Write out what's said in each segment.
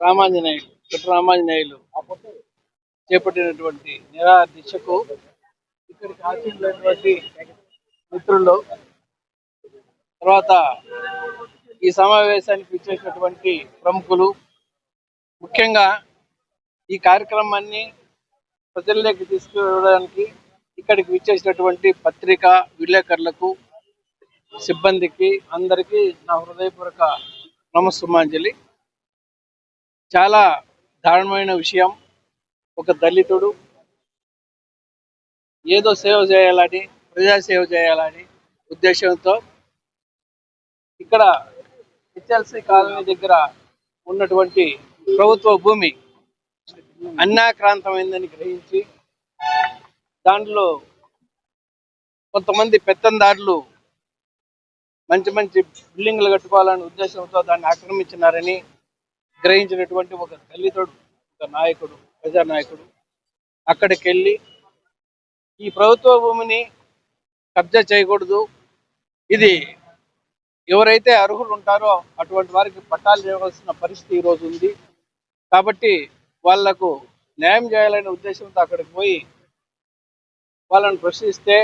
రామాంజనేయులు పుట్ట రామాంజనేయులు చేపట్టినటువంటి నిరా దిశకు ఇక్కడికి హాజరైనటువంటి మిత్రులు. తర్వాత ఈ సమావేశానికి ఇచ్చేసినటువంటి ప్రముఖులు. ముఖ్యంగా ఈ కార్యక్రమాన్ని ప్రజల్లోకి తీసుకురావడానికి ఇక్కడికి విచ్చేసినటువంటి పత్రికా విలేకరులకు సిబ్బందికి అందరికీ నా హృదయపూర్వక నమస్సుమాంజలి. చాలా దారుణమైన విషయం. ఒక దళితుడు ఏదో సేవ చేయాలని ప్రజా సేవ చేయాలని ఉద్దేశంతో ఇక్కడ హెచ్ఎల్సి కాలనీ దగ్గర ఉన్నటువంటి ప్రభుత్వ భూమి అన్యాక్రాంతమైందని గ్రహించి దాంట్లో కొంతమంది పెత్తందారులు మంచి మంచి బిల్డింగ్లు కట్టుకోవాలనే ఉద్దేశంతో దాన్ని ఆక్రమించినారని గ్రహించినటువంటి ఒక దళితుడు ఒక నాయకుడు ప్రజానాయకుడు అక్కడికి వెళ్ళి ఈ ప్రభుత్వ భూమిని కబ్జా చేయకూడదు. ఇది ఎవరైతే అర్హులు ఉంటారో అటువంటి వారికి పట్టాలు చేయవలసిన పరిస్థితి ఈరోజు ఉంది. కాబట్టి వాళ్ళకు న్యాయం చేయాలనే ఉద్దేశంతో అక్కడికి పోయి వాళ్ళని ప్రశ్నిస్తే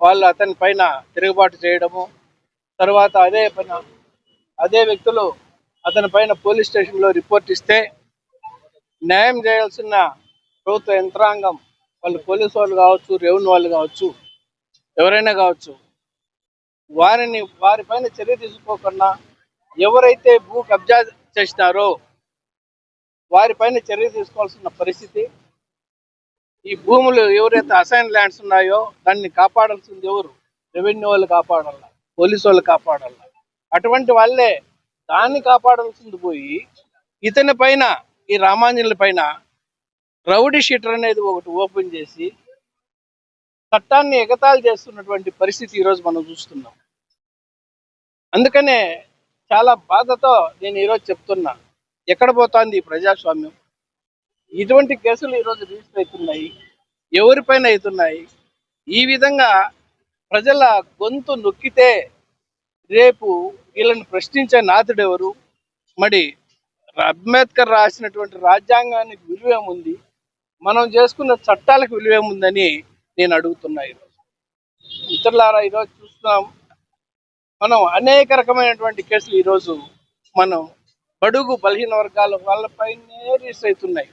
వాళ్ళు అతని పైన తిరుగుబాటు చేయడము తర్వాత అదే పైన అదే వ్యక్తులు అతని పైన పోలీస్ స్టేషన్లో రిపోర్ట్ ఇస్తే న్యాయం చేయాల్సిన ప్రభుత్వ యంత్రాంగం వాళ్ళు పోలీసు వాళ్ళు కావచ్చు రెవెన్యూ వాళ్ళు కావచ్చు ఎవరైనా కావచ్చు వారిని వారిపైన చర్య తీసుకోకుండా ఎవరైతే భూ కబ్జా చేసినారో వారిపైన చర్య తీసుకోవాల్సిన పరిస్థితి. ఈ భూములు ఎవరైతే అసైన్ ల్యాండ్స్ ఉన్నాయో దాన్ని కాపాడాల్సింది ఎవరు? రెవెన్యూ వాళ్ళు కాపాడాల? పోలీసు వాళ్ళు కాపాడాల? అటువంటి వాళ్ళే దాన్ని కాపాడాల్సింది పోయి ఇతని పైన ఈ రామాంజనుల పైన రౌడీ షీటర్ అనేది ఒకటి ఓపెన్ చేసి చట్టాన్ని ఎగతాళి చేస్తున్నటువంటి పరిస్థితి ఈరోజు మనం చూస్తున్నాం. అందుకనే చాలా బాధతో నేను ఈరోజు చెప్తున్నా ఎక్కడ పోతోంది ఈ ప్రజాస్వామ్యం? ఇటువంటి కేసులు ఈరోజు రిజిస్టర్ అవుతున్నాయి ఎవరిపైన అవుతున్నాయి? ఈ విధంగా ప్రజల గొంతు నొక్కితే రేపు వీళ్ళని ప్రశ్నించే నాథుడు ఎవరు? మరి అంబేద్కర్ రాసినటువంటి రాజ్యాంగానికి విలువేముంది మనం చేసుకున్న చట్టాలకు విలువేముందని నేను అడుగుతున్నా ఈరోజు. మిత్రులారా ఈరోజు చూస్తున్నాం మనం అనేక రకమైనటువంటి కేసులు ఈరోజు మనం బడుగు బలహీన వర్గాల వాళ్ళపైనే రీస్ అవుతున్నాయి.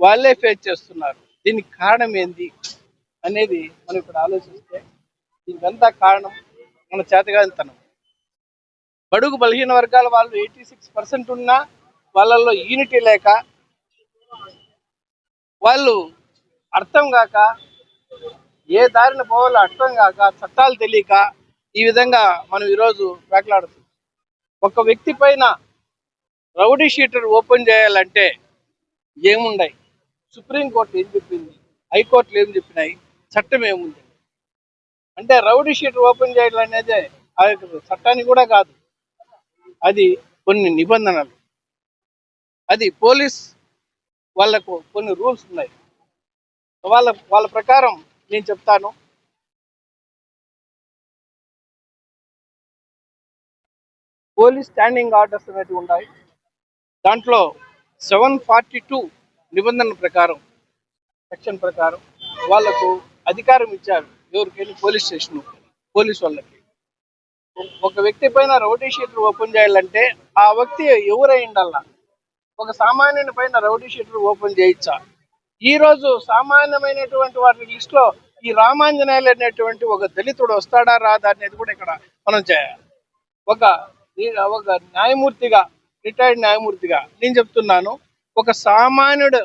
వాళ్ళే ఫేస్ చేస్తున్నారు. దీనికి కారణం ఏంది అనేది మనం ఇప్పుడు ఆలోచిస్తే దీనికంతా కారణం మన చేతగానితనం. బడుగు బలహీన వర్గాల వాళ్ళు ఎయిటీ సిక్స్ పర్సెంట్ ఉన్నా వాళ్ళల్లో యూనిటీ లేక వాళ్ళు అర్థం కాక ఏ దారిన పోవాలో అర్థం కాక చట్టాలు తెలియక ఈ విధంగా మనం ఈరోజు వేట్లాడుతున్నాం ఒక వ్యక్తి పైన రౌడీ షీటర్ ఓపెన్ చేయాలంటే ఏముండయి? సుప్రీంకోర్టు ఏం చెప్పింది? హైకోర్టులు ఏం చెప్పినాయి? చట్టం ఏముంది? అంటే రౌడీ షీటర్ ఓపెన్ చేయడం అనేది ఆ యొక్క చట్టానికి కూడా కాదు. అది కొన్ని నిబంధనలు. అది పోలీస్ వాళ్ళకు కొన్ని రూల్స్ ఉన్నాయి. వాళ్ళ వాళ్ళ ప్రకారం నేను చెప్తాను. పోలీస్ స్టాండింగ్ ఆర్డర్స్ అనేవి ఉన్నాయి. దాంట్లో సెవెన్ ఫార్టీ టూ నిబంధనల ప్రకారం సెక్షన్ ప్రకారం వాళ్ళకు అధికారం ఇచ్చారు. ఎవరికైనా పోలీస్ స్టేషన్ పోలీస్ వాళ్ళకి. ఒక వ్యక్తి పైన రౌడీ షీటర్ ఓపెన్ చేయాలంటే ఆ వ్యక్తి ఎవరైండల్లా ఒక సామాన్యుని పైన రౌడీ షీటర్ ఓపెన్ చేయొచ్చా ఈ రోజు సామాన్యమైనటువంటి వాటి లిస్ట్లో ఈ రామాంజనేయులు అనేటువంటి ఒక దళితుడు వస్తాడా రాదా అనేది కూడా ఇక్కడ మనం చేయాలి. ఒక ఒక న్యాయమూర్తిగా రిటైర్డ్ న్యాయమూర్తిగా నేను చెప్తున్నాను ఒక సామాన్యుడు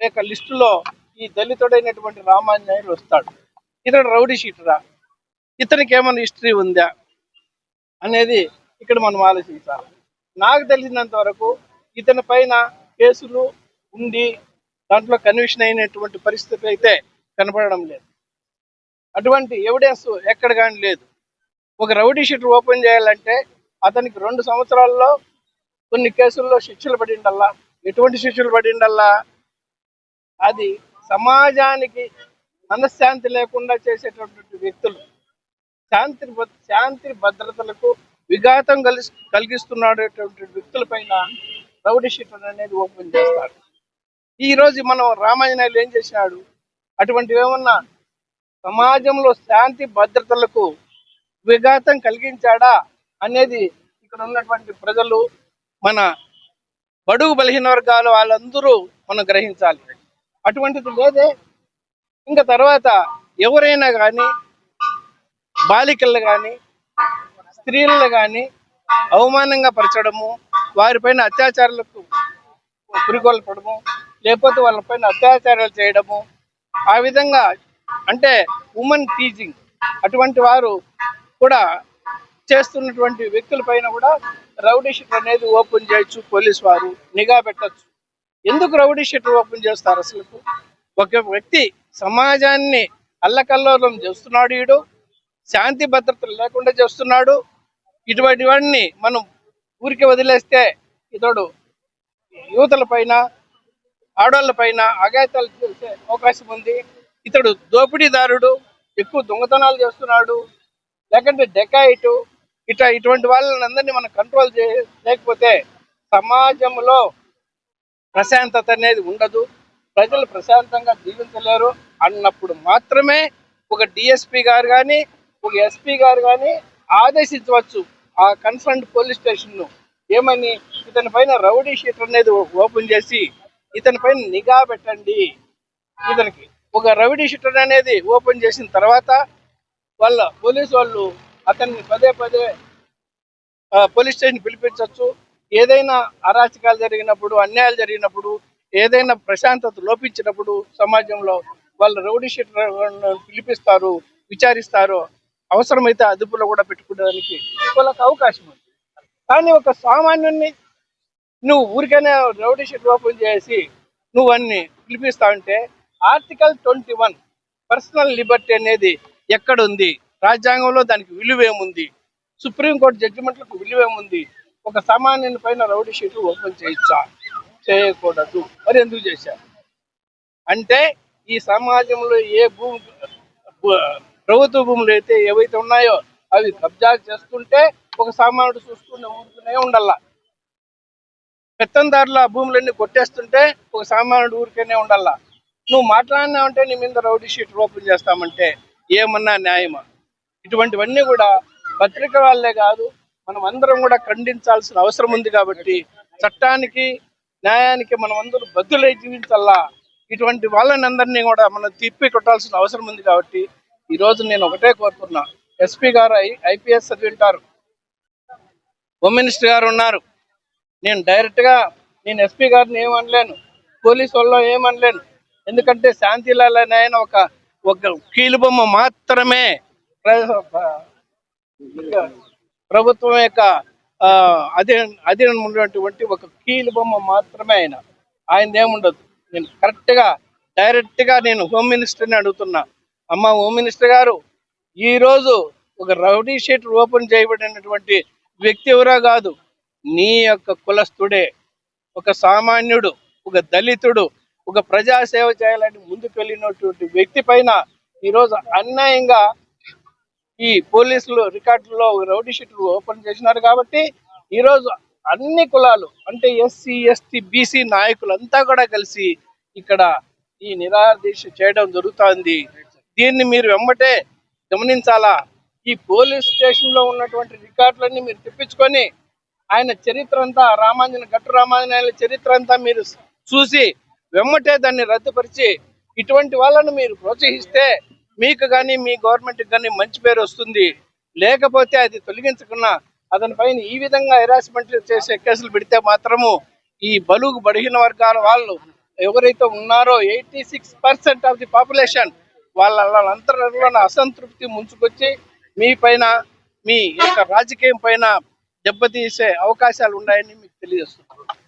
యొక్క లిస్టులో ఈ దళితుడైనటువంటి రామాంజనేయులు వస్తాడు. ఇతడు రౌడీ షీటరా? ఇతనికి ఏమైనా హిస్టరీ ఉందా? అనేది ఇక్కడ మనం ఆలోచించాలి. నాకు తెలిసినంత వరకు ఇతని పైన కేసులు ఉండి దాంట్లో కన్విషన్ అయినటువంటి పరిస్థితి అయితే కనపడడం లేదు. అటువంటి ఎవిడెన్స్ ఎక్కడ కానీ లేదు. ఒక రౌడీ షీట్ ఓపెన్ చేయాలంటే అతనికి రెండు సంవత్సరాల్లో కొన్ని కేసుల్లో శిక్షలు పడిండల్లా ఎటువంటి శిక్షలు పడిండల్లా అది సమాజానికి మనశ్శాంతి లేకుండా చేసేటటువంటి వ్యక్తులు శాంతి శాంతి భద్రతలకు విఘాతం కలిసి కలిగిస్తున్నటువంటి వ్యక్తుల పైన రౌడీ షీటర్ అనేది ఓపెన్ చేస్తాడు. ఈ రోజు మనం రామాంజనేయులు ఏం చేసినాడు అటువంటివి ఏమన్నా సమాజంలో శాంతి భద్రతలకు విఘాతం కలిగించాడా అనేది ఇక్కడ ఉన్నటువంటి ప్రజలు మన బడుగు బలహీన వర్గాలు వాళ్ళందరూ మనం గ్రహించాలి. అటువంటిది లేదే. ఇంకా తర్వాత ఎవరైనా కానీ బాలికలు కానీ స్త్రీలను కానీ అవమానంగా పరచడము వారిపైన అత్యాచారాలకు పురికొల్పడము లేకపోతే వాళ్ళపైన అత్యాచారాలు చేయడము ఆ విధంగా అంటే ఉమెన్ టీజింగ్ అటువంటి వారు కూడా చేస్తున్నటువంటి వ్యక్తుల పైన కూడా రౌడీ షీటర్ అనేది ఓపెన్ చేయొచ్చు పోలీస్ వారు నిఘా పెట్టచ్చు. ఎందుకు రౌడీ షీటర్ ఓపెన్ చేస్తారు అసలు ఒక వ్యక్తి సమాజాన్ని అల్లకల్లోలం చేస్తున్నాడు వీడు శాంతి భద్రతలు లేకుండా చేస్తున్నాడు. ఇటువంటివన్నీ మనం ఊరికి వదిలేస్తే ఇతడు యువతల పైన ఆడవాళ్ళ పైన అఘాయితాలు చేసే అవకాశం ఉంది. ఇతడు దోపిడీదారుడు ఎక్కువ దొంగతనాలు చేస్తున్నాడు. లేకంటే డెకాయిటు ఇట్లా ఇటువంటి వాళ్ళని అందరినీ మనం కంట్రోల్ చే లేకపోతే సమాజంలో ప్రశాంతత అనేది ఉండదు. ప్రజలు ప్రశాంతంగా జీవించలేరు. అన్నప్పుడు మాత్రమే ఒక డిఎస్పి గారు కానీ ఒక ఎస్పీ గారు కానీ ఆదేశించవచ్చు ఆ కన్సర్న్ పోలీస్ స్టేషన్ను. ఏమని? ఇతని పైన రౌడీ షీటర్ అనేది ఓపెన్ చేసి ఇతని పైన నిఘా పెట్టండి. ఇతనికి ఒక రౌడీ షీటర్ అనేది ఓపెన్ చేసిన తర్వాత వాళ్ళ పోలీస్ వాళ్ళు అతన్ని పదే పదే పోలీస్ స్టేషన్ పిలిపించవచ్చు. ఏదైనా అరాచకాలు జరిగినప్పుడు అన్యాయాలు జరిగినప్పుడు ఏదైనా ప్రశాంతత లోపించినప్పుడు సమాజంలో వాళ్ళు రౌడీ షీటర్ పిలిపిస్తారు విచారిస్తారు. అవసరమైతే అదుపులో కూడా పెట్టుకోవడానికి వాళ్ళకి అవకాశం ఉంది. కానీ ఒక సామాన్యుని నువ్వు ఊరికైనా రౌడీ షీట్ ఓపెన్ చేసి నువ్వు అన్ని పిలిపిస్తా ఉంటే article twenty one personal liberty అనేది ఎక్కడుంది? రాజ్యాంగంలో దానికి విలువేముంది సుప్రీంకోర్టు జడ్జిమెంట్లకు విలువ ఏముంది? ఒక సామాన్యుని పైన రౌడీ షీట్ ఓపెన్ చేయొచ్చా? చేయకూడదు. మరి ఎందుకు చేశారు? అంటే ఈ సమాజంలో ఏ భూమి భూ- ప్రభుత్వ భూములు అయితే ఏవైతే ఉన్నాయో అవి కబ్జా చేస్తుంటే ఒక సామాన్యుడు చూసుకుని ఊరుకునే ఉండాల పెత్తందారుల భూములన్నీ కొట్టేస్తుంటే ఒక సామాన్యుడు ఊరికేనే ఉండాల నువ్వు మాట్లాడినావంటే నీ మీద రౌడీ షీట్ ఓపెన్ చేస్తామంటే ఏమన్నా న్యాయమా? ఇటువంటివన్నీ కూడా పత్రిక వాళ్ళే కాదు మనం అందరం కూడా ఖండించాల్సిన అవసరం ఉంది కాబట్టి చట్టానికి న్యాయానికి మనం అందరూ బద్దులై జీవించాలా ఇటువంటి వాళ్ళని అందరినీ కూడా మనం తిప్పి కొట్టాల్సిన అవసరం ఉంది కాబట్టి ఈ రోజు నేను ఒకటే కోరుకున్నా ఎస్పీ గారు ఐ ఐపీఎస్ చదివి ఉంటారు హోమ్ మినిస్టర్ గారు ఉన్నారు. నేను డైరెక్ట్గా నేను ఎస్పీ గారిని ఏమనలేను. పోలీస్ వాళ్ళు ఏమనలేను. ఎందుకంటే శాంతిలాల్ అనే ఆయన ఒక ఒక కీలుబొమ్మ మాత్రమే ప్రభుత్వం యొక్క అధీన అధీనం ఉన్నటువంటి ఒక కీలు బొమ్మ మాత్రమే ఆయన. ఆయన ఏముండదు నేను కరెక్ట్గా డైరెక్ట్గా నేను హోమ్ మినిస్టర్ని అడుగుతున్నా. అమ్మ హోమ్ మినిస్టర్ గారు ఈ రోజు ఒక రౌడీ షీట్ ఓపెన్ చేయబడినటువంటి వ్యక్తి ఎవరో కాదు నీ యొక్క కులస్తుడే ఒక సామాన్యుడు ఒక దళితుడు ఒక ప్రజా సేవ చేయాలని ముందుకు వెళ్ళినటువంటి వ్యక్తి పైన ఈరోజు అన్యాయంగా ఈ పోలీసులు రికార్డుల్లో రౌడీ షీట్లు ఓపెన్ చేసినారు కాబట్టి ఈరోజు అన్ని కులాలు అంటే ఎస్సీ ఎస్టీ బీసీ నాయకులంతా కూడా కలిసి ఇక్కడ ఈ నిరాహార చేయడం జరుగుతోంది. దీన్ని మీరు వెంబటే గమనించాలా? ఈ పోలీస్ స్టేషన్లో ఉన్నటువంటి రికార్డులన్నీ మీరు తెప్పించుకొని ఆయన చరిత్ర అంతా రామాంజన గట్టు రామాంజనేయుల చరిత్ర అంతా మీరు చూసి వెమ్మటే దాన్ని రద్దుపరిచి ఇటువంటి వాళ్ళను మీరు ప్రోత్సహిస్తే మీకు కానీ మీ గవర్నమెంట్కి కానీ మంచి పేరు వస్తుంది. లేకపోతే అది తొలగించకుండా అతని పైన ఈ విధంగా హెరాస్మెంట్ చేసే కేసులు పెడితే మాత్రము ఈ బలుగు బడిగిన వర్గాల వాళ్ళు ఎవరైతే ఉన్నారో eighty six percent of the population వాళ్ళ వాళ్ళంతరంలో అసంతృప్తి ముంచుకొచ్చి మీ పైన మీ యొక్క రాజకీయం పైన దెబ్బతీసే అవకాశాలు ఉన్నాయని మీకు తెలియజేస్తున్నాను.